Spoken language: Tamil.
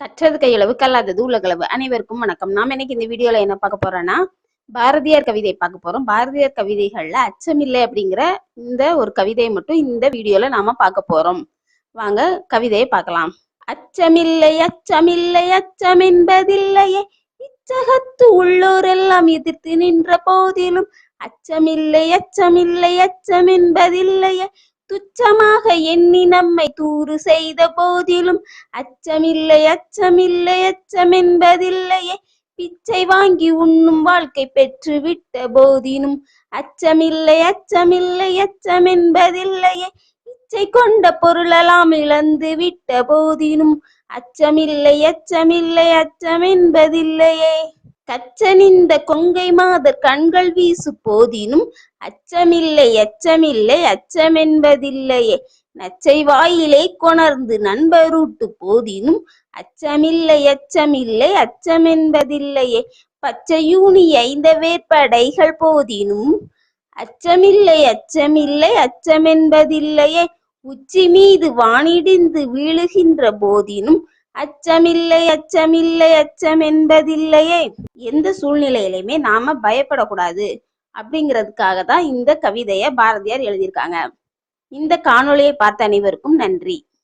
கற்றது கையளவு கல்லாதது உலகளவு அனைவருக்கும் வணக்கம். நாம இன்னைக்கு இந்த வீடியோல என்ன பார்க்க போறோம்னா பாரதியார் கவிதை பார்க்க போறோம். பாரதியார் கவிதைகள்ல அச்சமில்லை அப்படிங்கிற இந்த ஒரு கவிதையை மட்டும் இந்த வீடியோல நாம பார்க்க போறோம். வாங்க கவிதையை பார்க்கலாம். அச்சமில்லை அச்சமில்லை அச்சம் என்பதில்லையே இச்சகத்து உள்ளோரெல்லாம் எதிர்த்து நின்ற போதிலும் அச்சமில்லை அச்சமில்லை அச்சம் என்பதில்லையே துச்சமாக எண்ணி நம்மை தூறு செய்த போதிலும் அச்சமில்லை அச்சமில்லை அச்சம் என்பதில்லையே பிச்சை வாங்கி உண்ணும் வாழ்க்கை பெற்று விட்ட போதினும் அச்சமில்லை அச்சமில்லை அச்சம் என்பதில்லையே இச்சை கொண்ட பொருளெல்லாம் இழந்து விட்ட போதினும் அச்சமில்லை அச்சமில்லை அச்சம் என்பதில்லையே கச்சனிந்த கொங்கை மாதர் கண்கள் வீசு போதினும் அச்சமில்லை அச்சமில்லை அச்சமென்பதில்லையே. நச்சை வாயிலை கொணர்ந்து நண்பரூட்டு போதினும் அச்சமில்லை அச்சமில்லை அச்சமென்பதில்லையே. பச்சையூனி ஐந்த வேற்படைகள் போதினும் அச்சமில்லை அச்சமில்லை அச்சமென்பதில்லையே. உச்சி மீது வானிடிந்து வீழுகின்ற போதினும் அச்சமில்லை அச்சமில்லை அச்சம் என்பதில்லையே எந்த சூழ்நிலையிலையுமே நாம பயப்படக்கூடாது அப்படிங்கிறதுக்காக தான் இந்த கவிதையை பாரதியார் எழுதியிருக்காங்க. இந்த காணொளியை பார்த்த அனைவருக்கும் நன்றி.